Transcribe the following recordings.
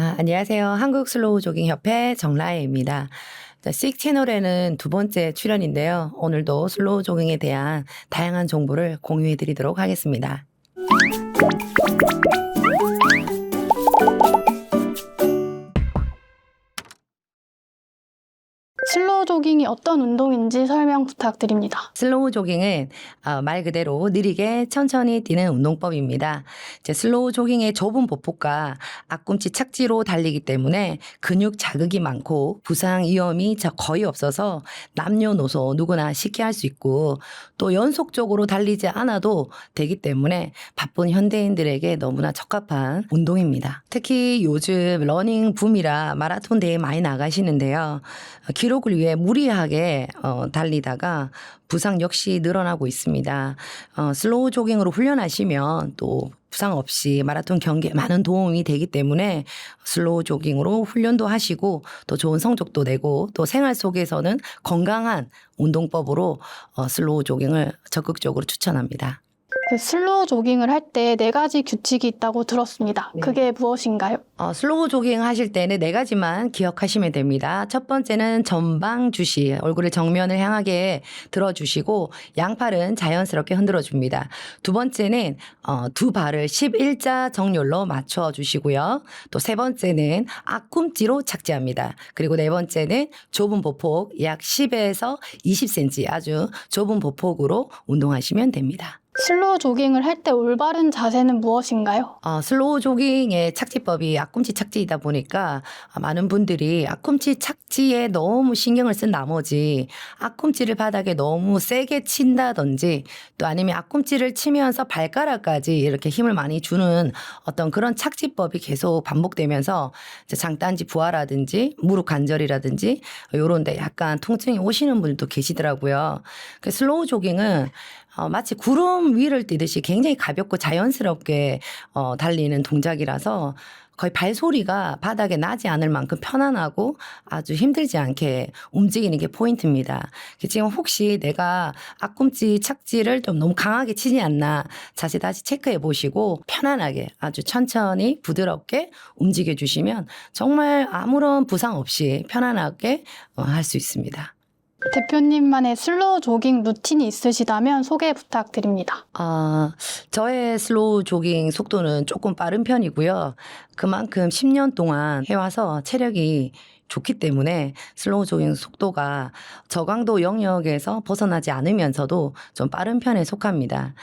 아, 안녕하세요. 한국 슬로우 조깅 협회 정라혜입니다. 자, 씩 채널에는 두 번째 출연인데요. 오늘도 슬로우 조깅에 대한 다양한 정보를 공유해 드리도록 하겠습니다. 조깅이 어떤 운동인지 설명 부탁드립니다. 슬로우 조깅은 어, 말 그대로 느리게 천천히 뛰는 운동법입니다. 이제 슬로우 조깅의 좁은 보폭과 앞꿈치 착지로 달리기 때문에 근육 자극이 많고 부상 위험이 저- 거의 없어서 남녀노소 누구나 쉽게 할 수 있고 또 연속적으로 달리지 않아도 되기 때문에 바쁜 현대인들에게 너무나 적합한 운동입니다. 특히 요즘 러닝 붐이라 마라톤 대회 많이 나가시는데요. 어, 기록을 위해 무리하게 어, 달리다가 부상 역시 늘어나고 있습니다. 어, 슬로우 조깅으로 훈련하시면 또 부상 없이 마라톤 경기에 많은 도움이 되기 때문에 슬로우 조깅으로 훈련도 하시고 또 좋은 성적도 내고 또 생활 속에서는 건강한 운동법으로 어, 슬로우 조깅을 적극적으로 추천합니다. 그 슬로우 조깅을 할 때 네 가지 규칙이 있다고 들었습니다. 네. 그게 무엇인가요? 어, 슬로우 조깅 하실 때는 네 가지만 기억하시면 됩니다. 첫 번째는 전방 주시, 얼굴을 정면을 향하게 들어주시고 양팔은 자연스럽게 흔들어 줍니다. 두 번째는 어, 두 발을 11자 정렬로 맞춰 주시고요. 또 세 번째는 앞꿈치로 착지합니다. 그리고 네 번째는 좁은 보폭 약 10에서 20cm 아주 좁은 보폭으로 운동하시면 됩니다. 슬로우 조깅을 할 때 올바른 자세는 무엇인가요? 어, 슬로우 조깅의 착지법이 앞꿈치 착지이다 보니까 많은 분들이 앞꿈치 착지에 너무 신경을 쓴 나머지 앞꿈치를 바닥에 너무 세게 친다든지 또 아니면 앞꿈치를 치면서 발가락까지 이렇게 힘을 많이 주는 어떤 그런 착지법이 계속 반복되면서 이제 장단지 부하라든지 무릎 관절이라든지 요런 데 약간 통증이 오시는 분들도 계시더라고요. 그 슬로우 조깅은 어, 마치 구름 위를 뛰듯이 굉장히 가볍고 자연스럽게 어, 달리는 동작이라서 거의 발소리가 바닥에 나지 않을 만큼 편안하고 아주 힘들지 않게 움직이는 게 포인트입니다. 지금 혹시 내가 앞꿈치 착지를 좀 너무 강하게 치지 않나 자세 다시 체크해 보시고 편안하게 아주 천천히 부드럽게 움직여 주시면 정말 아무런 부상 없이 편안하게 어, 할수 있습니다. 대표님만의 슬로우 조깅 루틴이 있으시다면 소개 부탁드립니다. 아, 저의 슬로우 조깅 속도는 조금 빠른 편이고요. 그만큼 10년 동안 해와서 체력이 좋기 때문에 슬로우 조깅 속도가 저강도 영역에서 벗어나지 않으면서도 좀 빠른 편에 속합니다.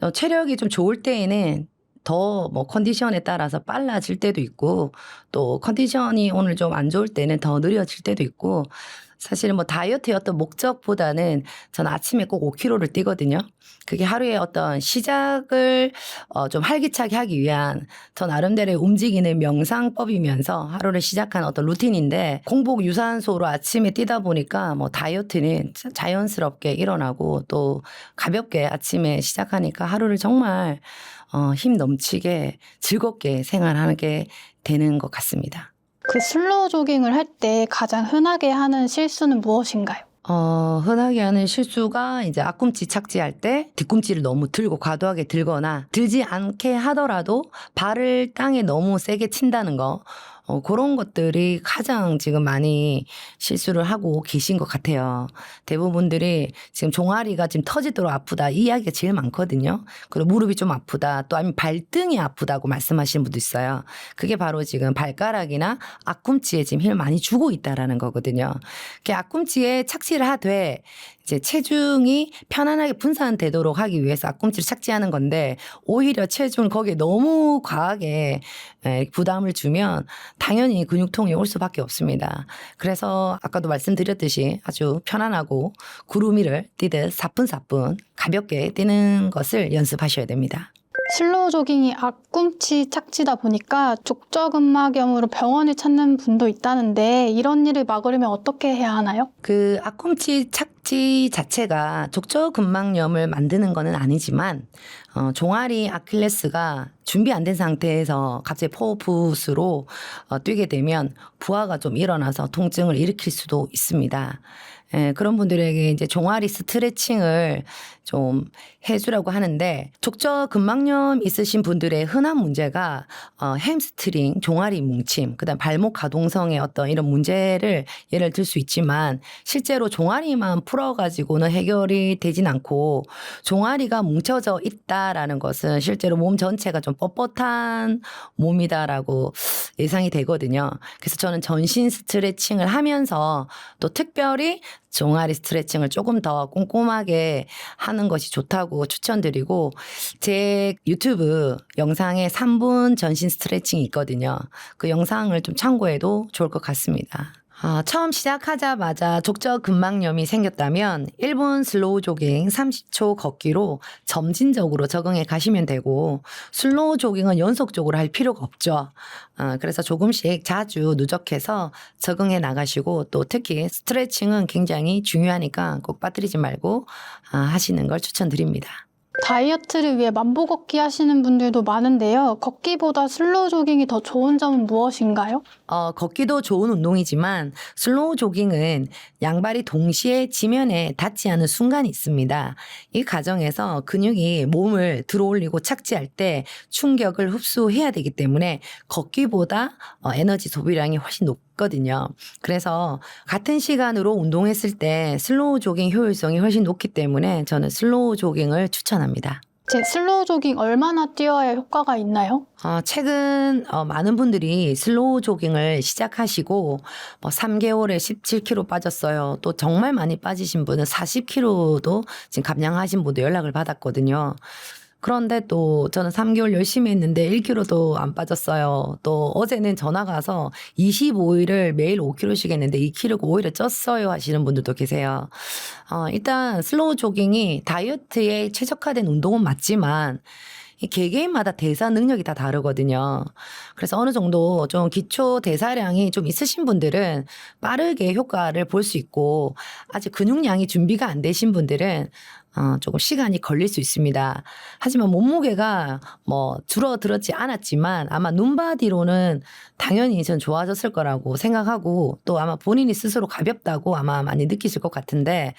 어, 체력이 좀 좋을 때에는 더 뭐 컨디션에 따라서 빨라질 때도 있고 또 컨디션이 오늘 좀 안 좋을 때는 더 느려질 때도 있고 사실은 뭐 다이어트의 어떤 목적보다는 전 아침에 꼭 5km를 뛰거든요. 그게 하루의 어떤 시작을 어, 좀 활기차게 하기 위한 저 나름대로의 움직이는 명상법이면서 하루를 시작하는 어떤 루틴인데 공복 유산소로 아침에 뛰다 보니까 뭐 다이어트는 자- 자연스럽게 일어나고 또 가볍게 아침에 시작하니까 하루를 정말 어, 힘 넘치게 즐겁게 생활하게 되는 것 같습니다. 그 슬로우 조깅을 할 때 가장 흔하게 하는 실수는 무엇인가요? 어, 흔하게 하는 실수가 이제 앞꿈치 착지할 때 뒤꿈치를 너무 들고 과도하게 들거나 들지 않게 하더라도 발을 땅에 너무 세게 친다는 거. 어, 그런 것들이 가장 지금 많이 실수를 하고 계신 것 같아요. 대부분들이 지금 종아리가 지금 터지도록 아프다 이 이야기가 제일 많거든요. 그리고 무릎이 좀 아프다 또 아니면 발등이 아프다고 말씀하시는 분도 있어요. 그게 바로 지금 발가락이나 앞꿈치에 지금 힘을 많이 주고 있다라는 거거든요. 그 앞꿈치에 착지를 하되 이제 체중이 편안하게 분산되도록 하기 위해서 앞꿈치를 착지하는 건데 오히려 체중을 거기에 너무 과하게 에, 부담을 주면 당연히 근육통이 올 수밖에 없습니다. 그래서 아까도 말씀드렸듯이 아주 편안하고 구름 위를 뛰듯 사뿐사뿐 가볍게 뛰는 것을 연습하셔야 됩니다. 슬로우 조깅이 앞꿈치 착지다 보니까 족저근막염으로 병원을 찾는 분도 있다는데 이런 일을 막으려면 어떻게 해야 하나요? 그 앞꿈치 착지 자체가 족저근막염을 만드는 것은 아니지만 어, 종아리 아킬레스가 준비 안 된 상태에서 갑자기 포푸스로 어, 뛰게 되면 부하가 좀 일어나서 통증을 일으킬 수도 있습니다. 예, 그런 분들에게 이제 종아리 스트레칭을 좀 해주라고 하는데 족저 근막염 있으신 분들의 흔한 문제가 어, 햄스트링, 종아리 뭉침, 그다음 발목 가동성의 어떤 이런 문제를 예를 들 수 있지만 실제로 종아리만 풀어가지고는 해결이 되진 않고 종아리가 뭉쳐져 있다라는 것은 실제로 몸 전체가 좀 뻣뻣한 몸이다라고 예상이 되거든요. 그래서 저는 전신 스트레칭을 하면서 또 특별히 종아리 스트레칭을 조금 더 꼼꼼하게 하는 것이 좋다고 추천드리고 제 유튜브 영상에 3분 전신 스트레칭이 있거든요. 그 영상을 좀 참고해도 좋을 것 같습니다. 아, 처음 시작하자마자 족저 근막염이 생겼다면 1분 슬로우 조깅 30초 걷기로 점진적으로 적응해 가시면 되고 슬로우 조깅은 연속적으로 할 필요가 없죠. 아, 그래서 조금씩 자주 누적해서 적응해 나가시고 또 특히 스트레칭은 굉장히 중요하니까 꼭 빠뜨리지 말고 아, 하시는 걸 추천드립니다. 다이어트를 위해 만보 걷기 하시는 분들도 많은데요. 걷기보다 슬로우 조깅이 더 좋은 점은 무엇인가요? 어, 걷기도 좋은 운동이지만 슬로우 조깅은 양발이 동시에 지면에 닿지 않은 순간이 있습니다. 이 과정에서 근육이 몸을 들어올리고 착지할 때 충격을 흡수해야 되기 때문에 걷기보다 어, 에너지 소비량이 훨씬 높 거든요. 그래서 같은 시간으로 운동했을 때 슬로우 조깅 효율성이 훨씬 높기 때문에 저는 슬로우 조깅을 추천합니다. 제 슬로우 조깅 얼마나 뛰어야 효과가 있나요? 어, 최근 어, 많은 분들이 슬로우 조깅을 시작하시고 뭐 3개월에 17kg 빠졌어요. 또 정말 많이 빠지신 분은 40kg도 지금 감량하신 분도 연락을 받았거든요. 그런데 또 저는 3개월 열심히 했는데 1kg도 안 빠졌어요. 또 어제는 전화가 와서 25일을 매일 5kg씩 했는데 2kg가 오히려 쪘어요 하시는 분들도 계세요. 어, 일단 슬로우 조깅이 다이어트에 최적화된 운동은 맞지만 이 개개인마다 대사 능력이 다 다르거든요. 그래서 어느 정도 좀 기초 대사량이 좀 있으신 분들은 빠르게 효과를 볼 수 있고 아직 근육량이 준비가 안 되신 분들은 어, 조금 시간이 걸릴 수 있습니다. 하지만 몸무게가 뭐 줄어들었지 않았지만 아마 눈바디로는 당연히 전 좋아졌을 거라고 생각하고 또 아마 본인이 스스로 가볍다고 아마 많이 느끼실 것 같은데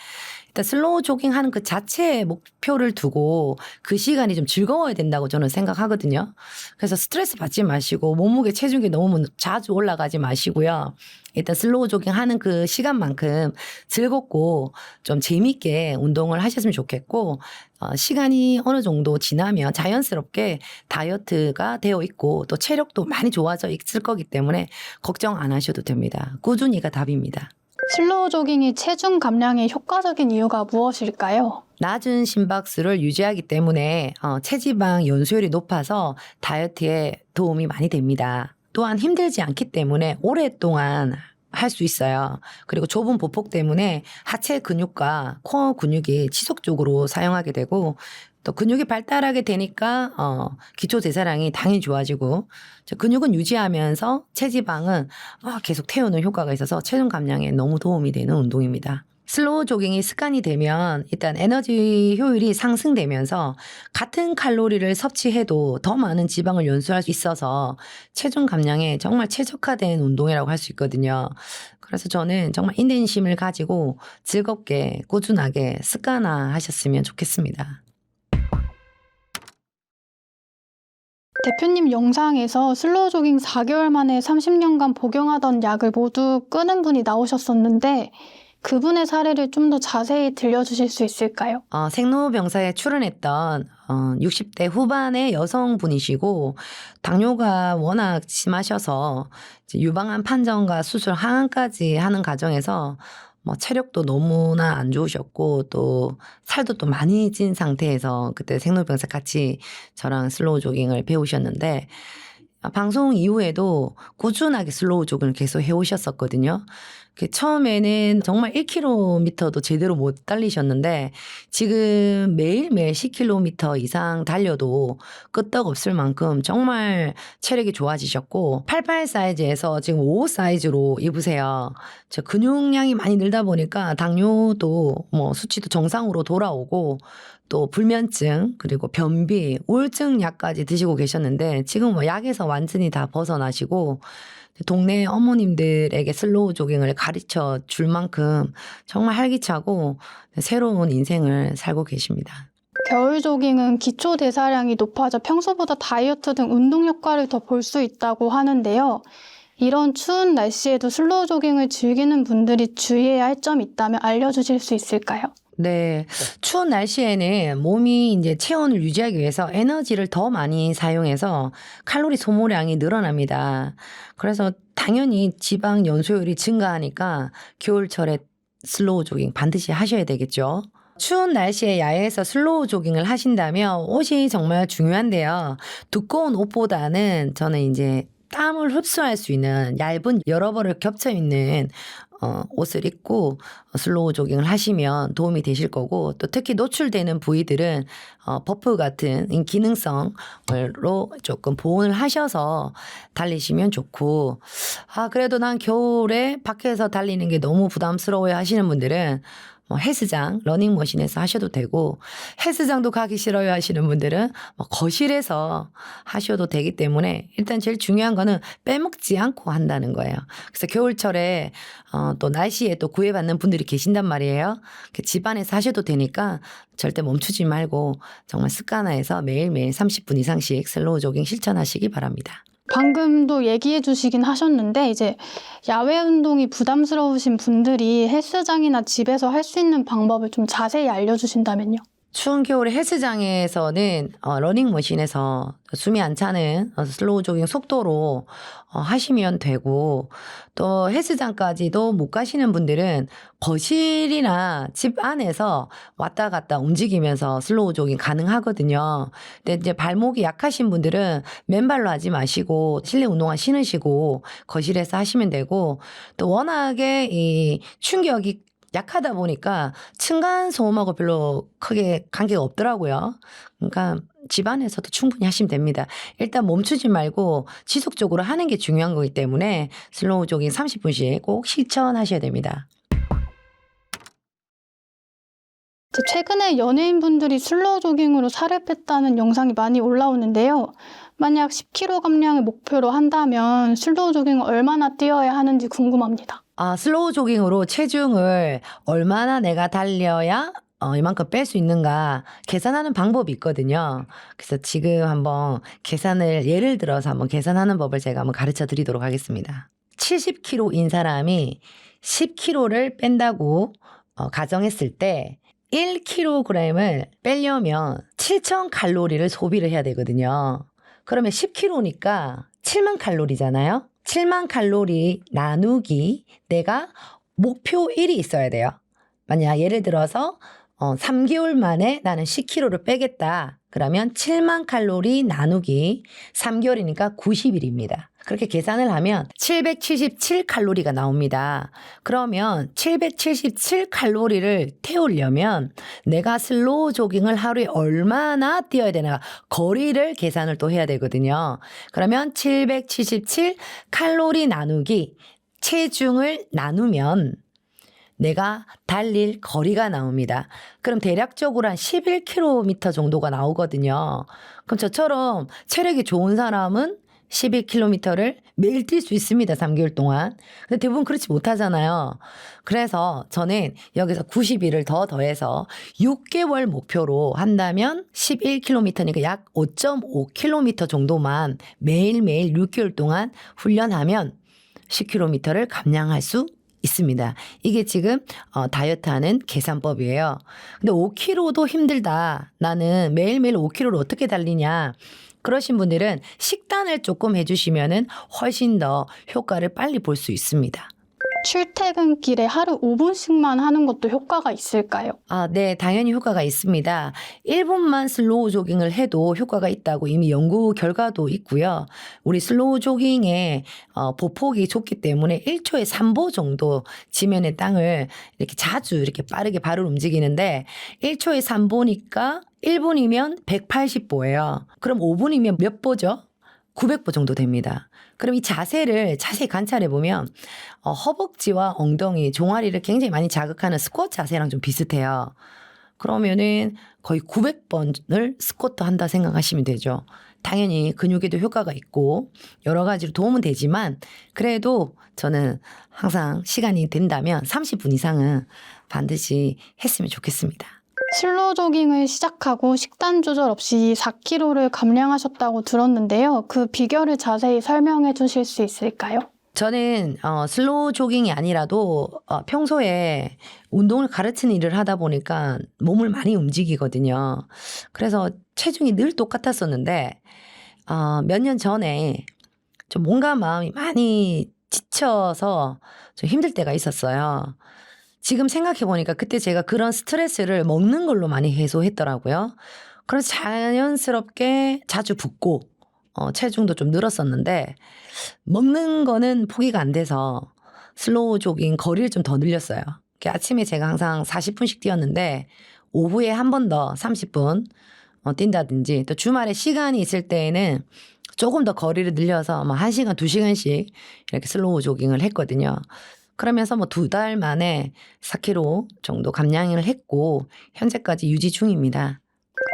일단 슬로우 조깅 하는 그 자체의 목표를 두고 그 시간이 좀 즐거워야 된다고 저는 생각하거든요. 그래서 스트레스 받지 마시고 몸무게 체중이 너무 자주 올라가지 마시고요. 일단 슬로우 조깅 하는 그 시간만큼 즐겁고 좀 재밌게 운동을 하셨으면 좋겠고 어, 시간이 어느 정도 지나면 자연스럽게 다이어트가 되어 있고 또 체력도 많이 좋아져 있을 거기 때문에 걱정 안 하셔도 됩니다. 꾸준히가 답입니다. 슬로우 조깅이 체중 감량에 효과적인 이유가 무엇일까요? 낮은 심박수를 유지하기 때문에 어, 체지방 연소율이 높아서 다이어트에 도움이 많이 됩니다. 또한 힘들지 않기 때문에 오랫동안 할 수 있어요. 그리고 좁은 보폭 때문에 하체 근육과 코어 근육이 지속적으로 사용하게 되고 또 근육이 발달하게 되니까 어, 기초 대사량이 당연히 좋아지고 저 근육은 유지하면서 체지방은 어, 계속 태우는 효과가 있어서 체중 감량에 너무 도움이 되는 운동입니다. 슬로우 조깅이 습관이 되면 일단 에너지 효율이 상승되면서 같은 칼로리를 섭취해도 더 많은 지방을 연소할 수 있어서 체중 감량에 정말 최적화된 운동이라고 할 수 있거든요. 그래서 저는 정말 인내심을 가지고 즐겁게 꾸준하게 습관화 하셨으면 좋겠습니다. 대표님 영상에서 슬로우 조깅 4개월 만에 30년간 복용하던 약을 모두 끊은 분이 나오셨었는데 그분의 사례를 좀 더 자세히 들려주실 수 있을까요? 어, 생로병사에 출연했던 어, 60대 후반의 여성분이시고 당뇨가 워낙 심하셔서 유방암 판정과 수술 항암까지 하는 과정에서 뭐 체력도 너무나 안 좋으셨고 또 살도 또 많이 찐 상태에서 그때 생로병사 같이 저랑 슬로우 조깅을 배우셨는데 아, 방송 이후에도 꾸준하게 슬로우 조깅을 계속 해오셨었거든요. 그 처음에는 정말 1km도 제대로 못 달리셨는데 지금 매일매일 10km 이상 달려도 끄떡 없을 만큼 정말 체력이 좋아지셨고 88 사이즈에서 지금 55 사이즈로 입으세요. 저 근육량이 많이 늘다 보니까 당뇨도 뭐 수치도 정상으로 돌아오고 또 불면증 그리고 변비 우울증 약까지 드시고 계셨는데 지금 뭐 약에서 완전히 다 벗어나시고 동네 어머님들에게 슬로우 조깅을 가르쳐 줄 만큼 정말 활기차고 새로운 인생을 살고 계십니다. 겨울 조깅은 기초 대사량이 높아져 평소보다 다이어트 등 운동 효과를 더 볼 수 있다고 하는데요. 이런 추운 날씨에도 슬로우 조깅을 즐기는 분들이 주의해야 할 점이 있다면 알려주실 수 있을까요? 네. 추운 날씨에는 몸이 이제 체온을 유지하기 위해서 에너지를 더 많이 사용해서 칼로리 소모량이 늘어납니다. 그래서 당연히 지방 연소율이 증가하니까 겨울철에 슬로우 조깅 반드시 하셔야 되겠죠. 추운 날씨에 야외에서 슬로우 조깅을 하신다면 옷이 정말 중요한데요. 두꺼운 옷보다는 저는 이제 땀을 흡수할 수 있는 얇은 여러 벌을 겹쳐 있는 어, 옷을 입고 슬로우 조깅을 하시면 도움이 되실 거고 또 특히 노출되는 부위들은 어, 버프 같은 기능성으로 조금 보온을 하셔서 달리시면 좋고 아 그래도 난 겨울에 밖에서 달리는 게 너무 부담스러워요 하시는 분들은 뭐 헬스장, 러닝머신에서 하셔도 되고 헬스장도 가기 싫어요 하시는 분들은 뭐 거실에서 하셔도 되기 때문에 일단 제일 중요한 거는 빼먹지 않고 한다는 거예요. 그래서 겨울철에 어, 또 날씨에 또 구애받는 분들이 계신단 말이에요. 그 집안에서 하셔도 되니까 절대 멈추지 말고 정말 습관화해서 매일매일 30분 이상씩 슬로우 조깅 실천하시기 바랍니다. 방금도 얘기해 주시긴 하셨는데 이제 야외 운동이 부담스러우신 분들이 헬스장이나 집에서 할 수 있는 방법을 좀 자세히 알려 주신다면요. 추운 겨울에 헬스장에서는 어, 러닝머신에서 숨이 안 차는 어, 슬로우 조깅 속도로 어, 하시면 되고 또 헬스장까지도 못 가시는 분들은 거실이나 집 안에서 왔다 갔다 움직이면서 슬로우 조깅 가능하거든요. 근데 이제 발목이 약하신 분들은 맨발로 하지 마시고 실내 운동화 신으시고 거실에서 하시면 되고 또 워낙에 이 충격이 약하다 보니까 층간 소음하고 별로 크게 관계가 없더라고요. 그러니까 집안에서도 충분히 하시면 됩니다. 일단 멈추지 말고 지속적으로 하는 게 중요한 거기 때문에 슬로우 조깅 30분씩 꼭 실천하셔야 됩니다. 최근에 연예인분들이 슬로우 조깅으로 살을 뺐다는 영상이 많이 올라오는데요. 만약 10kg 감량을 목표로 한다면 슬로우 조깅을 얼마나 뛰어야 하는지 궁금합니다. 아, 슬로우 조깅으로 체중을 얼마나 내가 달려야 어, 이만큼 뺄 수 있는가 계산하는 방법이 있거든요. 그래서 지금 한번 계산을 예를 들어서 한번 계산하는 법을 제가 한번 가르쳐 드리도록 하겠습니다. 70kg인 사람이 10kg를 뺀다고 어, 가정했을 때 1kg을 빼려면 7,000 칼로리를 소비를 해야 되거든요. 그러면 10kg니까 7만 칼로리잖아요. 7만 칼로리 나누기 내가 목표 1이 있어야 돼요. 만약 예를 들어서 어, 3개월 만에 나는 10kg를 빼겠다. 그러면 7만 칼로리 나누기 3개월이니까 90일입니다. 그렇게 계산을 하면 777 칼로리가 나옵니다. 그러면 777 칼로리를 태우려면 내가 슬로우 조깅을 하루에 얼마나 뛰어야 되나 거리를 계산을 또 해야 되거든요. 그러면 777 칼로리 나누기 체중을 나누면 내가 달릴 거리가 나옵니다. 그럼 대략적으로 한 11km 정도가 나오거든요. 그럼 저처럼 체력이 좋은 사람은 11km를 매일 뛸 수 있습니다. 3개월 동안. 근데 대부분 그렇지 못하잖아요. 그래서 저는 여기서 90일을 더 더해서 6개월 목표로 한다면 11km니까 약 5.5km 정도만 매일매일 6개월 동안 훈련하면 10km를 감량할 수 있습니다. 이게 지금 어, 다이어트하는 계산법이에요. 근데 5kg도 힘들다. 나는 매일매일 5kg를 어떻게 달리냐. 그러신 분들은 식단을 조금 해주시면은 훨씬 더 효과를 빨리 볼 수 있습니다. 출퇴근길에 하루 5분씩만 하는 것도 효과가 있을까요? 아, 네, 당연히 효과가 있습니다. 1분만 슬로우 조깅을 해도 효과가 있다고 이미 연구 결과도 있고요. 우리 슬로우 조깅의 어, 보폭이 좋기 때문에 1초에 3보 정도 지면의 땅을 이렇게 자주 이렇게 빠르게 발을 움직이는데 1초에 3보니까 1분이면 180보예요. 그럼 5분이면 몇 보죠? 900보 정도 됩니다. 그럼 이 자세를 자세히 관찰해 보면 어, 허벅지와 엉덩이, 종아리를 굉장히 많이 자극하는 스쿼트 자세랑 좀 비슷해요. 그러면은 거의 900번을 스쿼트 한다 생각하시면 되죠. 당연히 근육에도 효과가 있고 여러 가지로 도움은 되지만 그래도 저는 항상 시간이 된다면 30분 이상은 반드시 했으면 좋겠습니다. 슬로우 조깅을 시작하고 식단 조절 없이 4kg를 감량하셨다고 들었는데요. 그 비결을 자세히 설명해 주실 수 있을까요? 저는 어, 슬로우 조깅이 아니라도 어, 평소에 운동을 가르치는 일을 하다 보니까 몸을 많이 움직이거든요. 그래서 체중이 늘 똑같았었는데 어, 몇 년 전에 좀 몸과 마음이 많이 지쳐서 좀 힘들 때가 있었어요. 지금 생각해 보니까 그때 제가 그런 스트레스를 먹는 걸로 많이 해소했더라고요. 그래서 자연스럽게 자주 붓고 어, 체중도 좀 늘었었는데 먹는 거는 포기가 안 돼서 슬로우 조깅 거리를 좀 더 늘렸어요. 아침에 제가 항상 40분씩 뛰었는데 오후에 한 번 더 30분 어, 뛴다든지 또 주말에 시간이 있을 때에는 조금 더 거리를 늘려서 뭐 1시간, 2시간씩 이렇게 슬로우 조깅을 했거든요. 그러면서 뭐 두 달 만에 4kg 정도 감량을 했고 현재까지 유지 중입니다.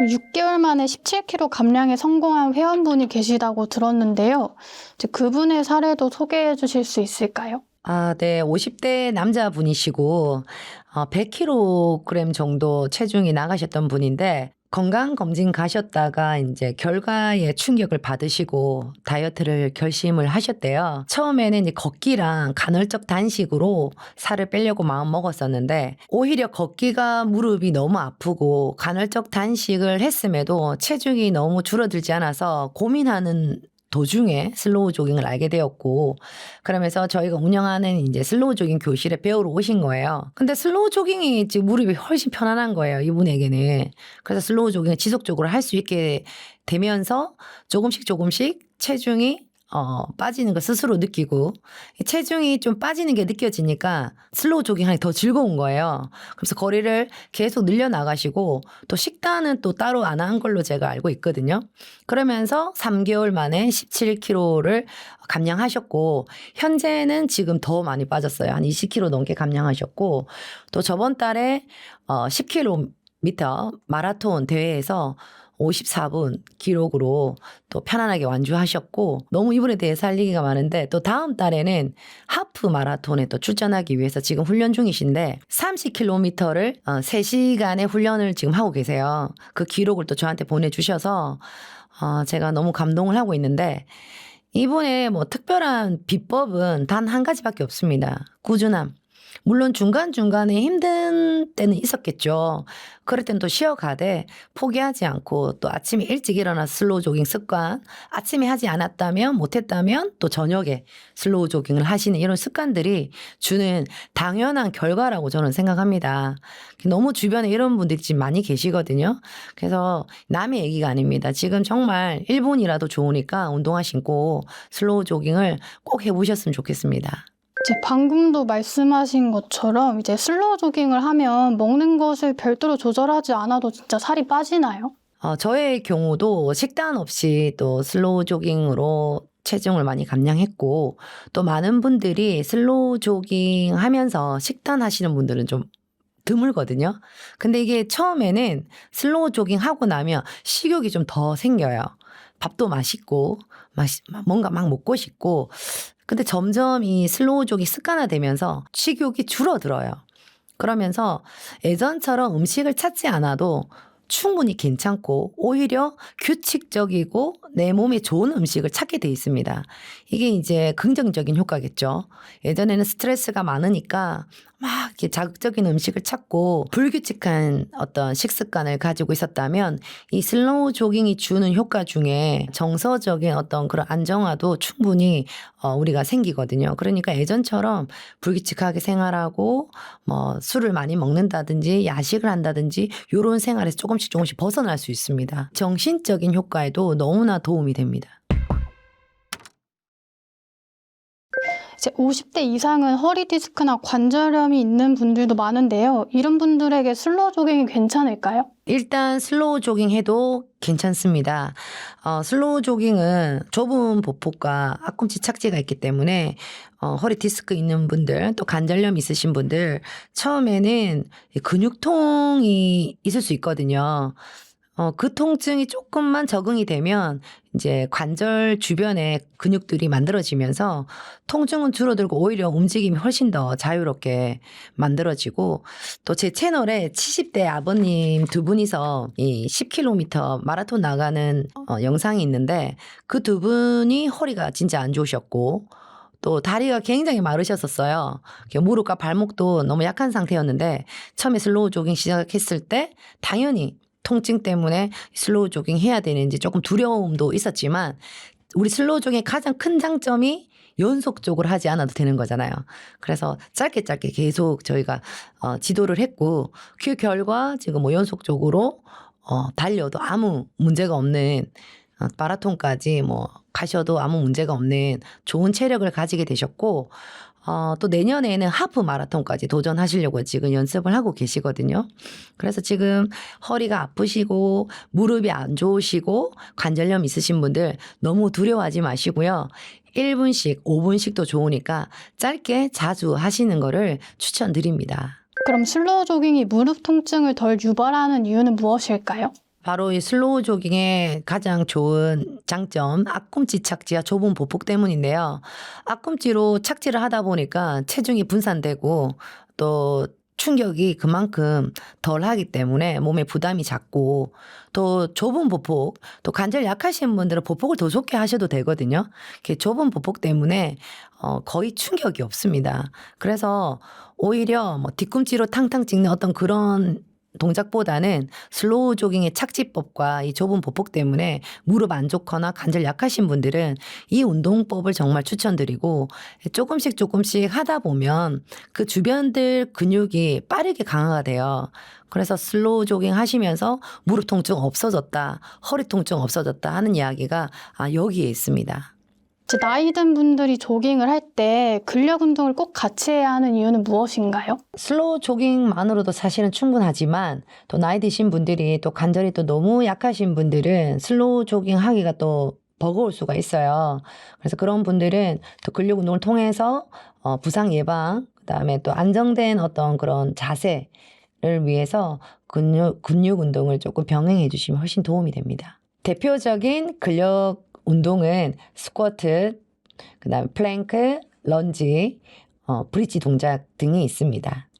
6개월 만에 17kg 감량에 성공한 회원분이 계시다고 들었는데요. 이제 그분의 사례도 소개해 주실 수 있을까요? 아, 네. 50대 남자분이시고, 어, 100kg 정도 체중이 나가셨던 분인데, 건강검진 가셨다가 이제 결과에 충격을 받으시고 다이어트를 결심을 하셨대요. 처음에는 이제 걷기랑 간헐적 단식으로 살을 빼려고 마음 먹었었는데, 오히려 걷기가 무릎이 너무 아프고 간헐적 단식을 했음에도 체중이 너무 줄어들지 않아서 고민하는 도중에 슬로우 조깅을 알게 되었고 그러면서 저희가 운영하는 이제 슬로우 조깅 교실에 배우러 오신 거예요. 근데 슬로우 조깅이 지금 무릎이 훨씬 편안한 거예요. 이분에게는. 그래서 슬로우 조깅을 지속적으로 할 수 있게 되면서 조금씩 조금씩 체중이 어, 빠지는 걸 스스로 느끼고 체중이 좀 빠지는 게 느껴지니까 슬로우 조깅하기 더 즐거운 거예요. 그래서 거리를 계속 늘려 나가시고 또 식단은 또 따로 안 한 걸로 제가 알고 있거든요. 그러면서 3개월 만에 17kg를 감량하셨고 현재는 지금 더 많이 빠졌어요. 한 20kg 넘게 감량하셨고 또 저번 달에 어 10km 마라톤 대회에서 54분 기록으로 또 편안하게 완주하셨고 너무 이분에 대해서 할 얘기가 많은데 또 다음 달에는 하프 마라톤에 또 출전하기 위해서 지금 훈련 중이신데 30km를 어, 3시간의 훈련을 지금 하고 계세요. 그 기록을 또 저한테 보내주셔서 어, 제가 너무 감동을 하고 있는데 이분의 뭐 특별한 비법은 단 한 가지밖에 없습니다. 꾸준함. 물론 중간중간에 힘든 때는 있었겠죠. 그럴 땐 또 쉬어가되 포기하지 않고 또 아침에 일찍 일어나 슬로우 조깅 습관, 아침에 하지 않았다면 못했다면 또 저녁에 슬로우 조깅을 하시는 이런 습관들이 주는 당연한 결과라고 저는 생각합니다. 너무 주변에 이런 분들이 지금 많이 계시거든요. 그래서 남의 얘기가 아닙니다. 지금 정말 1분이라도 좋으니까 운동화 신고 슬로우 조깅을 꼭 해보셨으면 좋겠습니다. 이제 방금도 말씀하신 것처럼 이제 슬로우 조깅을 하면 먹는 것을 별도로 조절하지 않아도 진짜 살이 빠지나요? 어, 저의 경우도 식단 없이 또 슬로우 조깅으로 체중을 많이 감량했고 또 많은 분들이 슬로우 조깅 하면서 식단 하시는 분들은 좀 드물거든요. 근데 이게 처음에는 슬로우 조깅 하고 나면 식욕이 좀 더 생겨요. 밥도 맛있고 맛 뭔가 막 먹고 싶고 근데 점점 이 슬로우 조깅 습관화되면서 식욕이 줄어들어요. 그러면서 예전처럼 음식을 찾지 않아도 충분히 괜찮고 오히려 규칙적이고 내 몸에 좋은 음식을 찾게 돼 있습니다. 이게 이제 긍정적인 효과겠죠. 예전에는 스트레스가 많으니까 막 이렇게 자극적인 음식을 찾고 불규칙한 어떤 식습관을 가지고 있었다면 이 슬로우 조깅이 주는 효과 중에 정서적인 어떤 그런 안정화도 충분히 어, 우리가 생기거든요. 그러니까 예전처럼 불규칙하게 생활하고 뭐 술을 많이 먹는다든지 야식을 한다든지 이런 생활에서 조금씩 조금씩 벗어날 수 있습니다. 정신적인 효과에도 너무나 도움이 됩니다. 이제 50대 이상은 허리 디스크나 관절염이 있는 분들도 많은데요. 이런 분들에게 슬로우 조깅이 괜찮을까요? 일단 슬로우 조깅 해도 괜찮습니다. 어, 슬로우 조깅은 좁은 보폭과 앞꿈치 착지가 있기 때문에 어, 허리 디스크 있는 분들 또 관절염 있으신 분들 처음에는 이 근육통이 있을 수 있거든요. 어, 그 통증이 조금만 적응이 되면 이제 관절 주변에 근육들이 만들어지면서 통증은 줄어들고 오히려 움직임이 훨씬 더 자유롭게 만들어지고 또 제 채널에 70대 아버님 두 분이서 이 10km 마라톤 나가는 어, 영상이 있는데 그 두 분이 허리가 진짜 안 좋으셨고 또 다리가 굉장히 마르셨었어요. 무릎과 발목도 너무 약한 상태였는데 처음에 슬로우 조깅 시작했을 때 당연히 통증 때문에 슬로우 조깅 해야 되는지 조금 두려움도 있었지만 우리 슬로우 조깅의 가장 큰 장점이 연속적으로 하지 않아도 되는 거잖아요. 그래서 짧게 짧게 계속 저희가 어, 지도를 했고 그 결과 지금 뭐 연속적으로 어, 달려도 아무 문제가 없는 어, 마라톤까지 뭐 가셔도 아무 문제가 없는 좋은 체력을 가지게 되셨고 어, 또 내년에는 하프 마라톤까지 도전하시려고 지금 연습을 하고 계시거든요. 그래서 지금 허리가 아프시고 무릎이 안 좋으시고 관절염 있으신 분들 너무 두려워하지 마시고요. 1분씩, 5분씩도 좋으니까 짧게 자주 하시는 거를 추천드립니다. 그럼 슬로우 조깅이 무릎 통증을 덜 유발하는 이유는 무엇일까요? 바로 이 슬로우 조깅의 가장 좋은 장점, 앞꿈치 착지와 좁은 보폭 때문인데요. 앞꿈치로 착지를 하다 보니까 체중이 분산되고 또 충격이 그만큼 덜 하기 때문에 몸에 부담이 작고 또 좁은 보폭, 또 관절 약하신 분들은 보폭을 더 좁게 하셔도 되거든요. 이렇게 좁은 보폭 때문에 어, 거의 충격이 없습니다. 그래서 오히려 뭐 뒤꿈치로 탕탕 찍는 어떤 그런 동작보다는 슬로우 조깅의 착지법과 이 좁은 보폭 때문에 무릎 안 좋거나 관절 약하신 분들은 이 운동법을 정말 추천드리고 조금씩 조금씩 하다 보면 그 주변들 근육이 빠르게 강화가 돼요. 그래서 슬로우 조깅 하시면서 무릎 통증 없어졌다, 허리 통증 없어졌다 하는 이야기가 아, 여기에 있습니다. 이제 나이 든 분들이 조깅을 할 때 근력 운동을 꼭 같이 해야 하는 이유는 무엇인가요? 슬로우 조깅만으로도 사실은 충분하지만 또 나이 드신 분들이 또 관절이 또 너무 약하신 분들은 슬로우 조깅 하기가 또 버거울 수가 있어요. 그래서 그런 분들은 또 근력 운동을 통해서 어, 부상 예방, 그 다음에 또 안정된 어떤 그런 자세를 위해서 근육, 근육 운동을 조금 병행해 주시면 훨씬 도움이 됩니다. 대표적인 근력 운동은 스쿼트, 그 다음에 플랭크, 런지, 어, 브릿지 동작 등이 있습니다.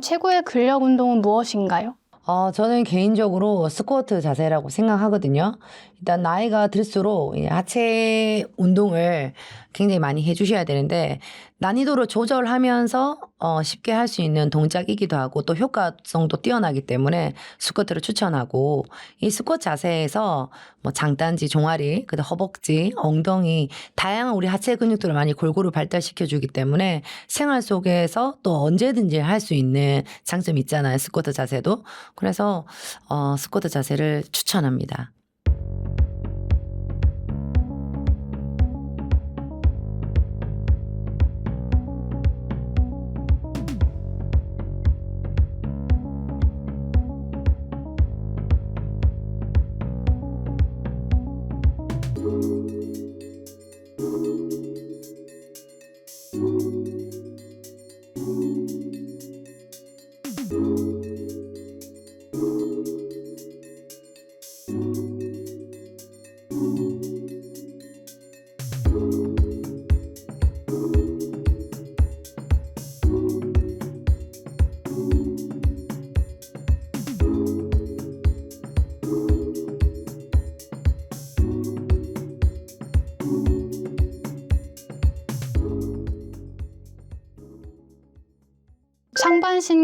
위한 최고의 근력 운동은 무엇인가요? 어, 저는 개인적으로 스쿼트 자세라고 생각하거든요. 일단 나이가 들수록 이 하체 운동을 굉장히 많이 해주셔야 되는데 난이도를 조절하면서 어, 쉽게 할 수 있는 동작이기도 하고 또 효과성도 뛰어나기 때문에 스쿼트를 추천하고 이 스쿼트 자세에서 뭐 장단지, 종아리, 그다음 허벅지, 엉덩이 다양한 우리 하체 근육들을 많이 골고루 발달시켜 주기 때문에 생활 속에서 또 언제든지 할 수 있는 장점이 있잖아요. 스쿼트 자세도. 그래서 어, 스쿼트 자세를 추천합니다.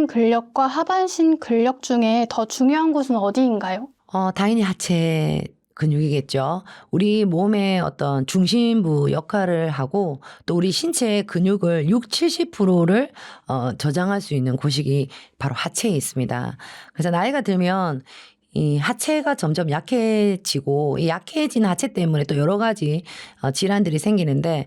근력과 하반신 근력 중에 더 중요한 곳은 어디인가요? 어, 당연히 하체 근육이겠죠. 우리 몸의 어떤 중심부 역할을 하고 또 우리 신체의 근육을 6, 70%를 어, 저장할 수 있는 곳이 바로 하체에 있습니다. 그래서 나이가 들면 이 하체가 점점 약해지고 이 약해진 하체 때문에 또 여러 가지 어, 질환들이 생기는데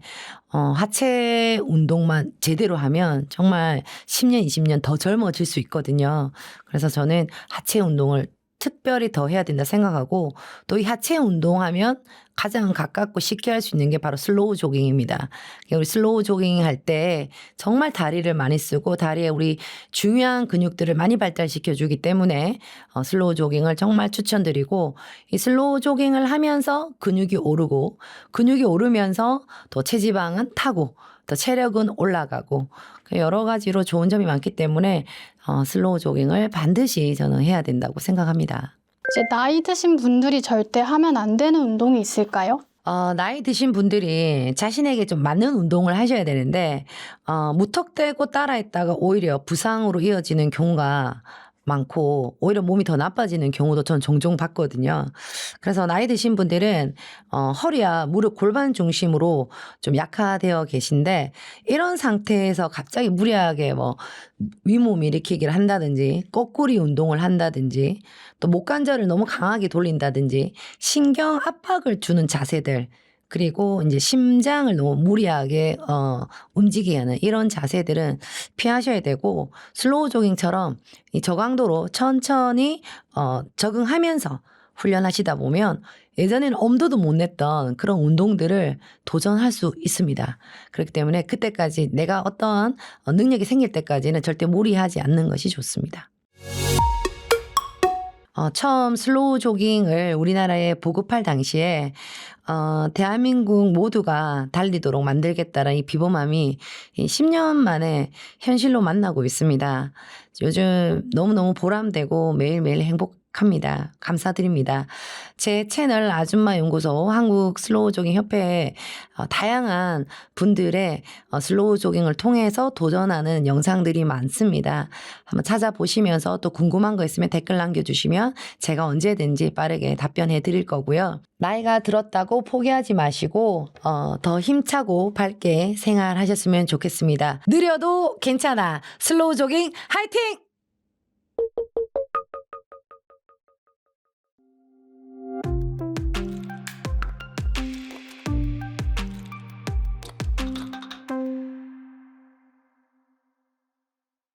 어, 하체 운동만 제대로 하면 정말 10년, 20년 더 젊어질 수 있거든요. 그래서 저는 하체 운동을 특별히 더 해야 된다 생각하고 또 이 하체 운동하면 가장 가깝고 쉽게 할 수 있는 게 바로 슬로우 조깅입니다. 우리 슬로우 조깅 할 때 정말 다리를 많이 쓰고 다리에 우리 중요한 근육들을 많이 발달시켜 주기 때문에 어, 슬로우 조깅을 정말 추천드리고 이 슬로우 조깅을 하면서 근육이 오르고 근육이 오르면서 또 체지방은 타고 또 체력은 올라가고 그 여러 가지로 좋은 점이 많기 때문에 어, 슬로우 조깅을 반드시 저는 해야 된다고 생각합니다. 이제 나이 드신 분들이 절대 하면 안 되는 운동이 있을까요? 어, 나이 드신 분들이 자신에게 좀 맞는 운동을 하셔야 되는데, 어, 무턱대고 따라했다가 오히려 부상으로 이어지는 경우가 많고, 오히려 몸이 더 나빠지는 경우도 전 종종 봤거든요. 그래서 나이 드신 분들은, 어, 허리와 무릎, 골반 중심으로 좀 약화되어 계신데, 이런 상태에서 갑자기 무리하게 뭐, 위몸 일으키기를 한다든지, 거꾸리 운동을 한다든지, 또 목관절을 너무 강하게 돌린다든지, 신경 압박을 주는 자세들, 그리고 이제 심장을 너무 무리하게 어 움직이게 하는 이런 자세들은 피하셔야 되고 슬로우 조깅처럼 이 저강도로 천천히 어 적응하면서 훈련하시다 보면 예전에는 엄두도 못 냈던 그런 운동들을 도전할 수 있습니다. 그렇기 때문에 그때까지 내가 어떠한 어, 능력이 생길 때까지는 절대 무리하지 않는 것이 좋습니다. 어, 처음 슬로우 조깅을 우리나라에 보급할 당시에 어, 대한민국 모두가 달리도록 만들겠다는 이 비범함이 이 10년 만에 현실로 만나고 있습니다. 요즘 너무너무 보람되고 매일매일 행복 합니다. 감사드립니다. 제 채널 아줌마 연구소 한국 슬로우 조깅 협회에 어, 다양한 분들의 어, 슬로우 조깅을 통해서 도전하는 영상들이 많습니다. 한번 찾아보시면서 또 궁금한 거 있으면 댓글 남겨주시면 제가 언제든지 빠르게 답변해 드릴 거고요. 나이가 들었다고 포기하지 마시고 어, 더 힘차고 밝게 생활하셨으면 좋겠습니다. 느려도 괜찮아. 슬로우 조깅 화이팅!